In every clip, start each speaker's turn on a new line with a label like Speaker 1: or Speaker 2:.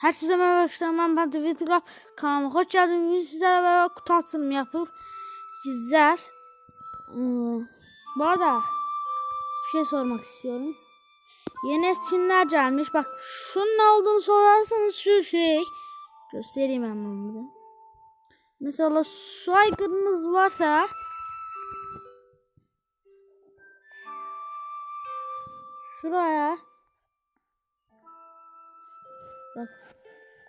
Speaker 1: Herkese merhaba arkadaşlar ben ben Twitter kanalıma hoş geldiniz. Bugün sizlerle beraber kutu açılımı yapıp gideceğiz. Hmm. Bu arada bir şey sormak istiyorum. Yeni etkinler gelmiş. Bak şunun ne olduğunu sorarsanız şu şey. Göstereyim hemen burada. Mesela su aygırınız varsa şuraya Bak.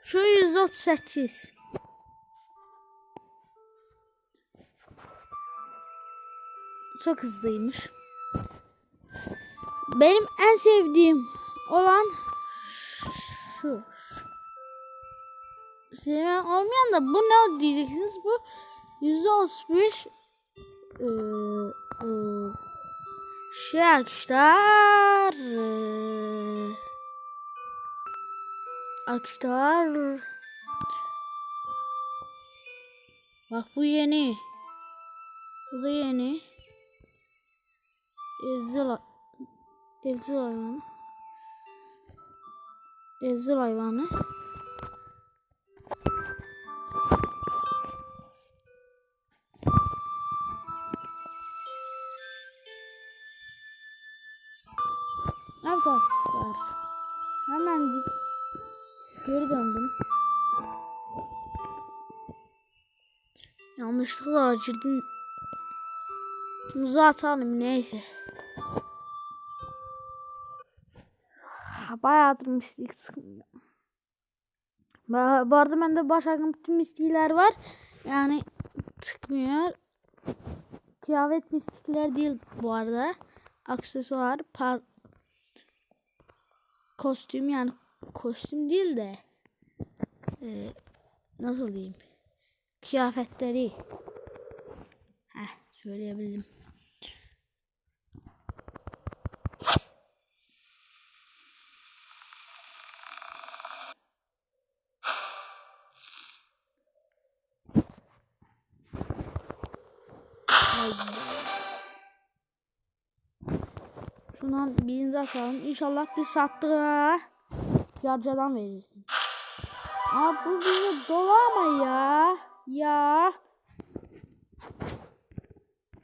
Speaker 1: Şu 138. Çok hızlıymış. Benim en sevdiğim olan şu. Sevmem olmayan da bu ne diyeceksiniz? Bu %35 ee, ee, şey arkadaşlar ee, Arkadaşlar. Bak bu yeni. Bu da yeni. Evcil Evcil hayvanı. Evcil hayvanı. Döndüm. Yanlışlıkla girdim. Muzu atalım neyse. Bayağıdır mistik sıkmıyor. Bu arada bende baş bütün mistikler var. Yani çıkmıyor. Kıyafet mistikler değil bu arada. Aksesuar, par kostüm yani kostüm değil de e, nasıl diyeyim kıyafetleri Heh, söyleyebilirim. Şundan birinci açalım. İnşallah bir sattığa yarcadan verirsin. Aa bu bize dolama ya. Ya.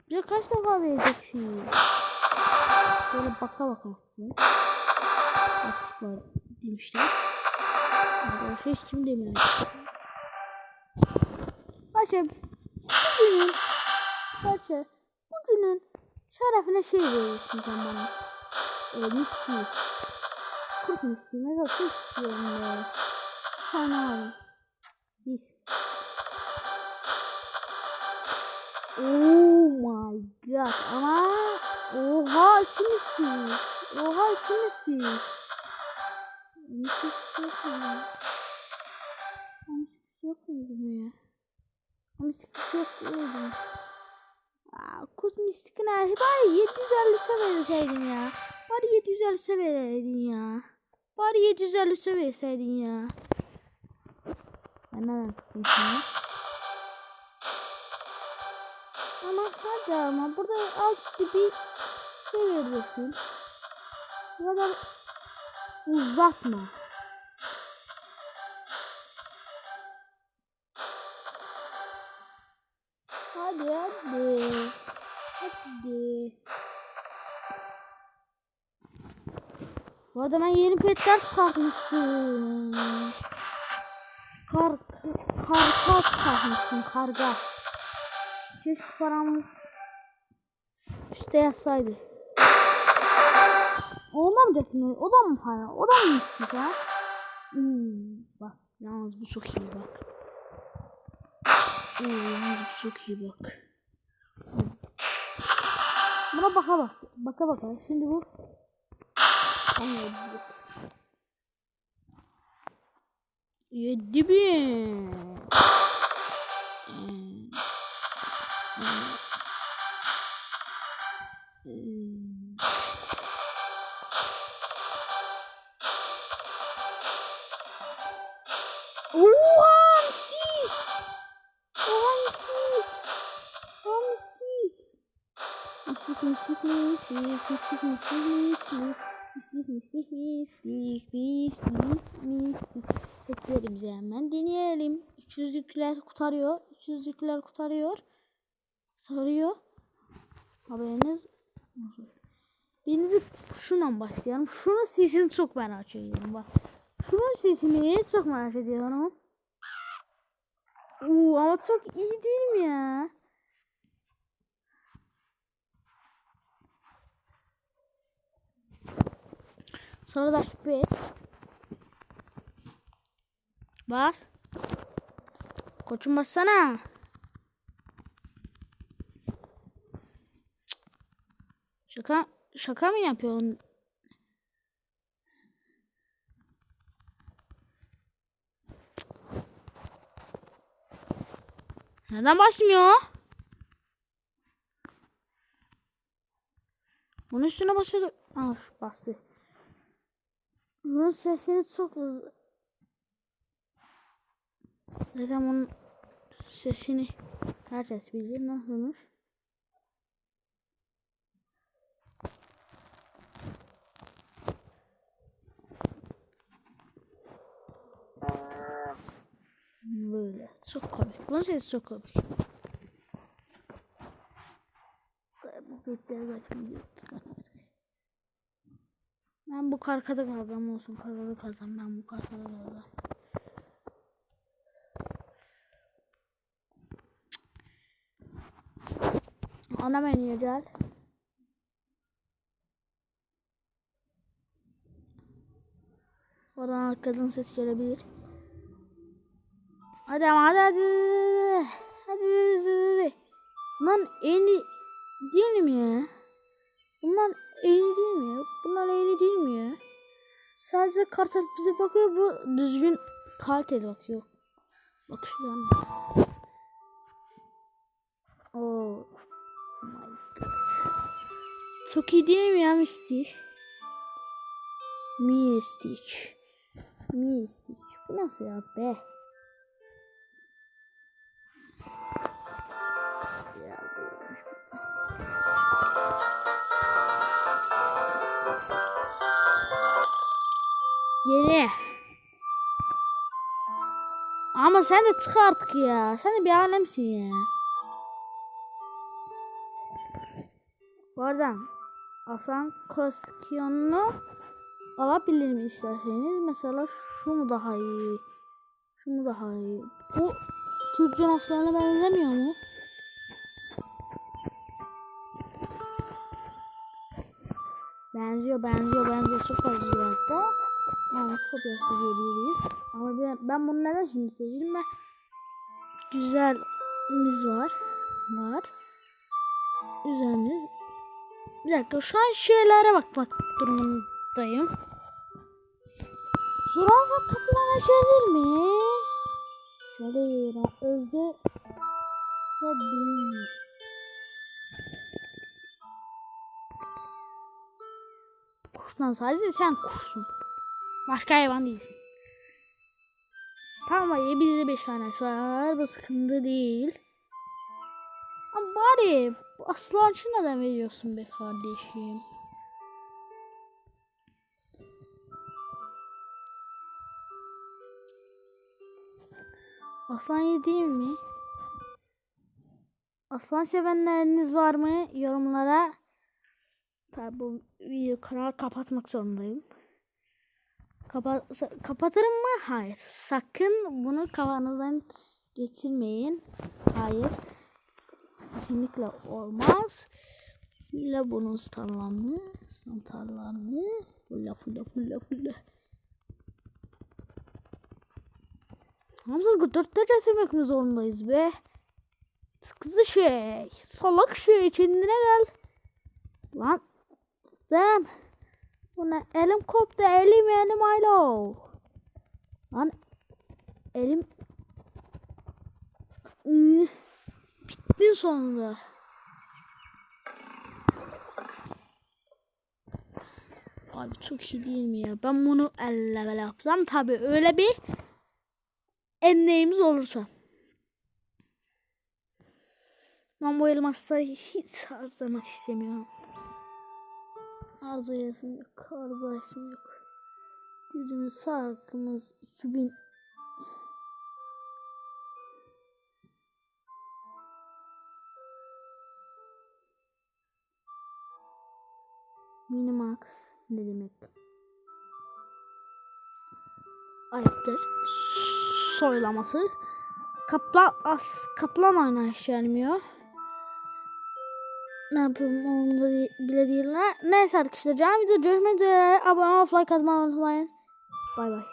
Speaker 1: Bize kaç defa verecek şimdi? Böyle baka baka atsın. Bakışlar demişler. Arkadaşlar hiç kim demiyor. Paşa bugünün Paşa bugünün şerefine şey verirsin sen bana. Ee, misli. Kurt misli. Mesela çok istiyorum ya sana. Biz. Oh my god. Ama oha kimsin? Oha kimsin? Yanlış bir şey yok mu? Yanlış bir şey yok muydu bu ya? Yanlış bir şey yok muydu? Aa, kuzmistik nerede? Bari 750 verseydin ya. Bari 750 vereydin ya. Bari 750 verseydin ya. Ben nereden tıktım şimdi? Ama hadi ama burada alt üstü bir şey vereceksin. Bu kadar uzatma. Hadi hadi. Hadi. Bu arada ben yeni petler çıkartmıştım. Kar, karga çıkartmıştım karga. Keşke paramız üstte yazsaydı. Ondan mı desene? O da mı para? O da mı istik ha? Hmm, bak yalnız bu çok iyi bak. Oo, yalnız bu çok iyi bak. Buna baka bak. Baka baka. Şimdi bu Anladık. Yedi bin. Mystic, mystic, mystic, mystic, mystic, mystic, mystic. Bekliyorum bize hemen. Deneyelim. 300'lükler kurtarıyor. 300'lükler kurtarıyor. Kurtarıyor. Haberiniz olsun. Birinci şundan başlayalım. Şunun sesini çok merak ediyorum bak. Şunun sesini çok merak ediyorum. Uuu ama çok iyi değil mi ya? Sonra da şüphe et. Bas. Koçum bassana. Şaka şaka mı yapıyorsun? Neden basmıyor? Bunun üstüne basıyordu. Şu bastı. Bunun sesini çok hızlı. Zaten bunun sesini herkes bilir nasılmış. Böyle çok komik. Bunun sesi çok komik. Ben bu karkada kalacağım olsun. Karkada kalacağım. Ben bu karkada kalacağım. Ana menüye gel. Oradan arkadan ses gelebilir. Hadi ama hadi hadi hadi hadi. Lan eni değil mi ya? Bunlar eni değil mi ya? Bunlar eni değil mi ya? Sadece kartal bize bakıyor bu düzgün kaliteli bakıyor. Bak. Oh my god. Çok iyi değil mi ya Mystic? Mystic. Mystic. Bu nasıl ya be? Yeni. Ama sen de çık artık ya. Sen de bir alemsin ya. Bu arada Aslan koleksiyonunu alabilirim isterseniz. Mesela şu mu daha iyi? Şu mu daha iyi? Bu Türkcan aslanına benzemiyor mu? Benziyor, benziyor, benziyor. Çok benziyor hatta. Ama kopyası diyebiliriz. Ama ben, ben bunu neden şimdi seçtim? Ben güzelimiz var. Var. Güzelimiz. Bir dakika şu an şeylere bakmak durumundayım. Zürafa kaplan açılır mi? Şöyle özde ve bilmiyorum. Kuştan sadece sen kuşsun. Başka hayvan değilsin. Tamam iyi bizde 5 tanesi var. Bu sıkıntı değil. Ama bari aslan için neden veriyorsun be kardeşim? Aslan iyi değil mi? Aslan sevenleriniz var mı? Yorumlara Tabi bu video kanal kapatmak zorundayım. Kapa kapatırım mı? Hayır. Sakın bunu kafanızdan geçirmeyin. Hayır. Kesinlikle olmaz. Fulla bunun starlarını, santarlarını, fulla fulla fulla fulla. Hamza 44'te getirmek mi zorundayız be? Kızı şey, salak şey kendine gel. Lan Dem. Bu ne? Elim koptu. Elim elim alo. Lan elim Iı, Bittin sonunda. Abi çok iyi değil mi ya? Ben bunu elle böyle yapsam tabi öyle bir enleğimiz olursa. Ben bu elmasları hiç harcamak istemiyorum. Arıza yazım yok. Arıza yazım yok. Gücümüz sağlıkımız 2000 Minimax ne demek? Ayıptır. Soylaması. Kaplan as kaplan oynayış gelmiyor. Ne yapayım onu da di- bile değil. Ne- Neyse arkadaşlar. Canım video görüşmek. Abone olup like atmayı unutmayın. Bay bay.